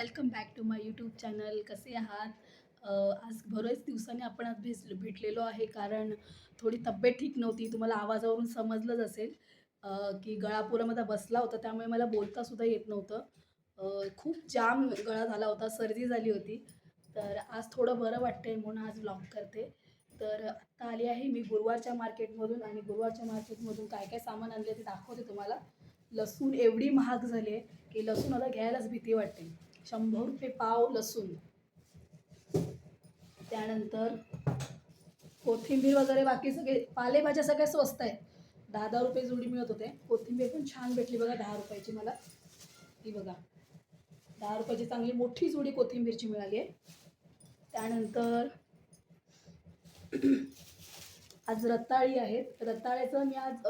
Welcome back to my YouTube channel. कसे आहात? आज बरेच दिवसांनी आपण आज भेस भेटलेलो आहे कारण थोडी तब्येत ठीक नव्हती. तुम्हाला आवाजावरून समजलंच असेल की गळापुरामध्ये बसला होता त्यामुळे मला बोलतासुद्धा येत नव्हतं. खूप जाम गळा झाला होता सर्दी झाली होती. तर आज थोडं बरं वाटतंय म्हणून आज ब्लॉग करते. तर आत्ता आली आहे मी गुरुवारच्या मार्केटमधून आणि गुरुवारच्या मार्केटमधून काय काय सामान आणले ते दाखवते तुम्हाला. लसूण एवढी महाग झाली आहे की लसूण आता घ्यायलाच भीती वाटते. शंभर रुपये पाव लसूण. त्यानंतर कोथिंबीर वगैरे बाकी सगळे पालेभाज्या सगळ्या स्वस्त आहेत. दहा दहा रुपये जुडी मिळत होते. कोथिंबीर पण छान भेटली बघा दहा रुपयाची मला. ही बघा. दहा रुपयाची चांगली मोठी जुडी कोथिंबीरची मिळाली. आहे त्यानंतर आज रताळी आहेत. रताळ्याचं मी आज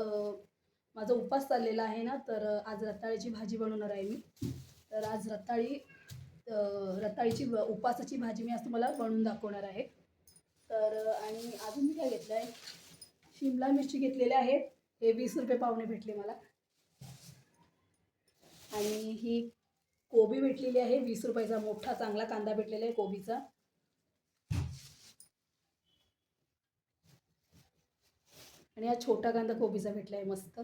माझा उपास चाललेला आहे ना तर आज रताळ्याची भाजी बनवणार आहे मी. तर आज रताळी रताळीची उपासाची भाजी मी आज तुम्हाला बनवून दाखवणार आहे. तर आणि अजून मी काय घेतलं आहे शिमला मिरची घेतलेल्या आहेत हे वीस रुपये पावणे भेटले मला. आणि ही कोबी भेटलेली आहे वीस रुपयाचा. मोठा चांगला कांदा भेटलेला आहे कोबीचा. आणि हा छोटा कांदा कोबीचा भेटला आहे मस्त.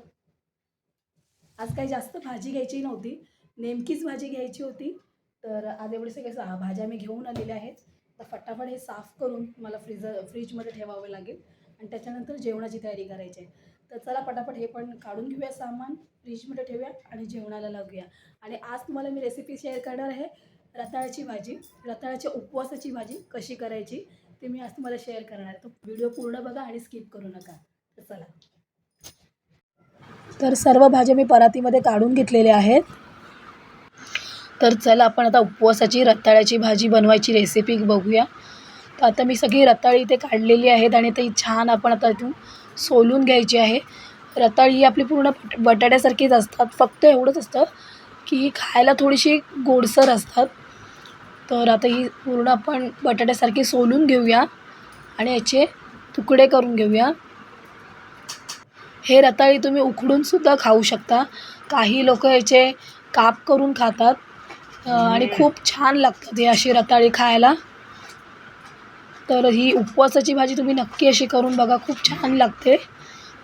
आज काही जास्त भाजी घ्यायची नव्हती. नेमकीच भाजी घ्यायची होती. तर आज एवढे सगळे सहा भाज्या मी घेऊन आलेल्या आहेत. तर फटाफट हे साफ करून मला फ्रीजर फ्रीजमध्ये ठेवावे लागेल. आणि त्याच्यानंतर जेवणाची तयारी करायची आहे. तर चला पटापट हे पण काढून घेऊया सामान. फ्रीजमध्ये ठेवूया आणि जेवणाला लागूया. आणि आज तुम्हाला मी रेसिपी शेअर करणार आहे रताळ्याची भाजी. रताळ्याच्या उपवासाची भाजी कशी करायची ते मी आज तुम्हाला शेअर करणार आहे. तर व्हिडिओ पूर्ण बघा आणि स्किप करू नका. तर चला. तर सर्व भाज्या मी परातीमध्ये काढून घेतलेल्या आहेत. तर चला आपण आता उपवासाची रताळ्याची भाजी बनवायची रेसिपी बघूया. तर आता मी सगळी रताळी इथे काढलेली आहेत आणि ती छान आपण आता इथून सोलून घ्यायची आहे. रताळी ही आपली पूर्ण बटाट्यासारखीच असतात फक्त एवढंच असतं की खायला थोडीशी गोडसर असतात. तर आता ही पूर्ण आपण बटाट्यासारखी सोलून घेऊया आणि याचे तुकडे करून घेऊया. हे रताळी तुम्ही उकडूनसुद्धा खाऊ शकता. काही लोक याचे काप करून खातात. आणि खूप छान लागतात ते अशी रताळी खायला. तर ही उपवासाची भाजी तुम्ही नक्की अशी करून बघा खूप छान लागते.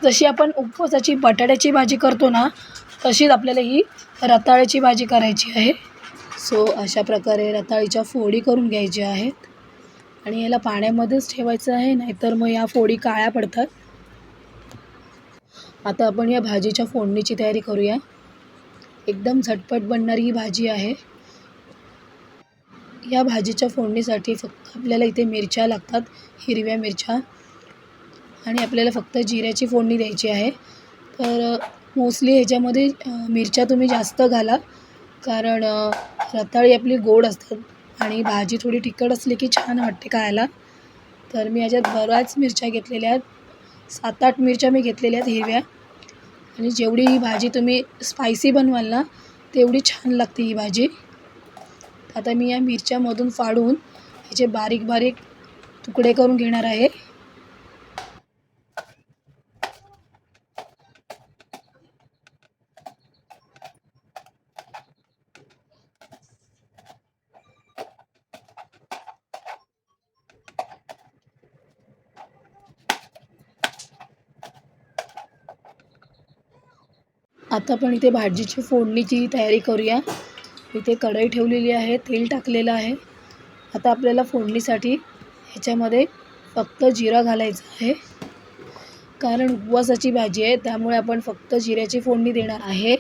जशी आपण उपवासाची बटाट्याची भाजी करतो ना तशीच आपल्याला ही रताळ्याची भाजी करायची आहे. सो अशा प्रकारे रताळीच्या फोडी करून घ्यायच्या आहेत. आणि याला पाण्यामध्येच ठेवायचं आहे नाहीतर मग या फोडी काळ्या पडतात. आता आपण या भाजीच्या फोडणीची तयारी करूया. एकदम झटपट बनणारी ही भाजी आहे. या भाजीच्या फोडणीसाठी फक्त आपल्याला इथे मिरच्या लागतात हिरव्या मिरच्या. आणि आपल्याला फक्त जिऱ्याची फोडणी द्यायची आहे. तर मोस्टली ह्याच्यामध्ये मिरच्या तुम्ही जास्त घाला. कारण रताळी आपली गोड असतात आणि भाजी थोडी तिखट असली की छान वाटते खायला. तर मी याच्यात बऱ्याच मिरच्या घेतलेल्या आहेत. सात आठ मिरच्या मी घेतलेल्या आहेत हिरव्या. आणि जेवढी ही भाजी तुम्ही स्पायसी बनवाल ना तेवढी छान लागते ही भाजी. आता मी या मिरच्यामधून फाडून ह्याचे बारीक बारीक तुकडे करून घेणार आहे. आता आपण इथे भाजीची फोडणीची तयारी करूया. इथे कढई ठेवलेली आहे तेल टाकलेलं आहे. आता आपल्याला फोडणीसाठी ह्याच्यामध्ये फक्त जिरा घालायचं आहे. कारण उपवासाची भाजी आहे त्यामुळे आपण फक्त जिऱ्याची फोडणी देणार आहे.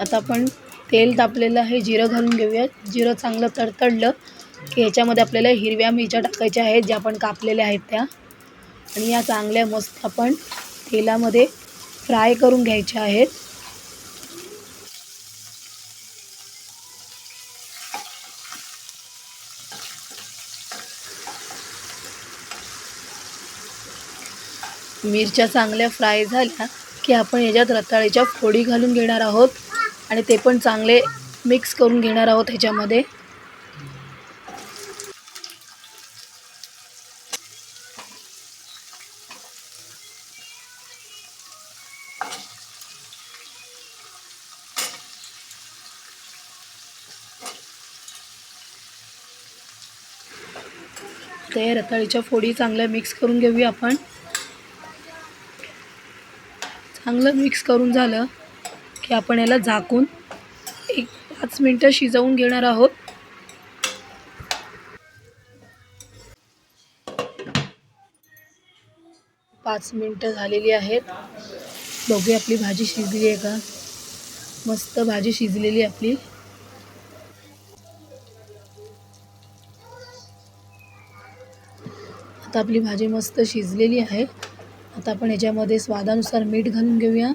आता आपण तेल तापलेलं आहे जिरं घालून घेऊया. जिरं चांगलं तडतडलं की ह्याच्यामध्ये आपल्याला हिरव्या मिरच्या टाकायच्या आहेत ज्या आपण कापलेल्या आहेत त्या. आणि या चांगल्या मस्त आपण तेलामध्ये फ्राय करून घ्यायचे आहेत. मिरच्या चांगल्या फ्राय झाल्या की आपण याच्यात रताळीच्या फोडी घालून घेणार आहोत आणि ते पण चांगले मिक्स करून घेणार आहोत ह्याच्यामध्ये. आता या रताळीच्या फोडी चांगल्या मिक्स करून घेऊया आपण. चांगलं मिक्स करून झालं की आपण याला झाकून एक पाच मिनटं शिजवून घेणार आहोत. पाच मिनटं झालेली आहेत. बघूया आपली भाजी शिजली आहे का? मस्त भाजी शिजलेली आपली. आता आपली भाजी मस्त शिजलेली आहे. आता आपण याच्यामध्ये स्वादानुसार मीठ घालून घेऊया.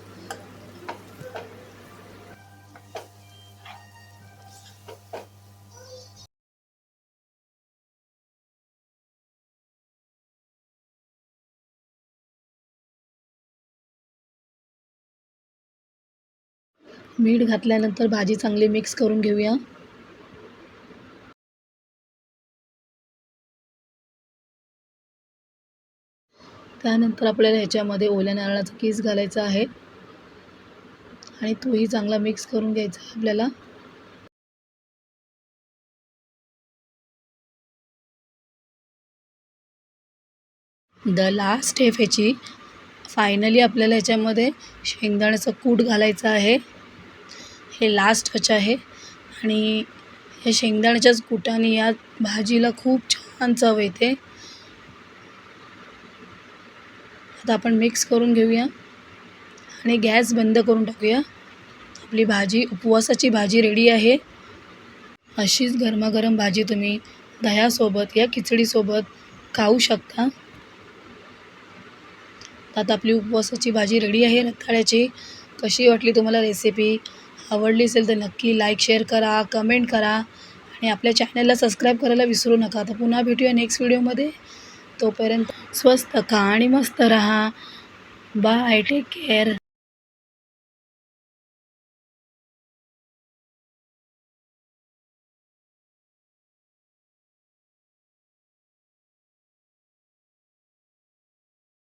मीठ घातल्यानंतर भाजी चांगली मिक्स करून घेऊया. त्यानंतर आपल्याला ह्याच्यामध्ये ओल्या नारळाचा केस घालायचा आहे. आणि तोही चांगला मिक्स करून घ्यायचा आहे आपल्याला. द लास्ट स्टेप ह्याची फायनली आपल्याला ह्याच्यामध्ये शेंगदाण्याचं कूट घालायचं आहे. हे लास्ट टच आहे. आणि या शेंगदाण्याच्याच कुटाने या भाजीला खूप छान चव येते. आता आपण मिक्स करून घेऊया. आणि गॅस बंद करून टाकूया. आपली भाजी उपवासाची भाजी रेडी आहे. अशीच गरमागरम भाजी तुम्ही दह्यासोबत या खिचडीसोबत खाऊ शकता. आता आपली उपवासाची भाजी रेडी आहे रताळ्याची. कशी वाटली तुम्हाला रेसिपी आवडली असेल तर नक्की लाईक शेअर करा कमेंट करा. आणि आपल्या चॅनलला सबस्क्राईब करायला विसरू नका. आता पुन्हा भेटूया नेक्स्ट व्हिडिओमध्ये तोपर्यंत स्वस्त खा आणि मस्त रहा. Bye take care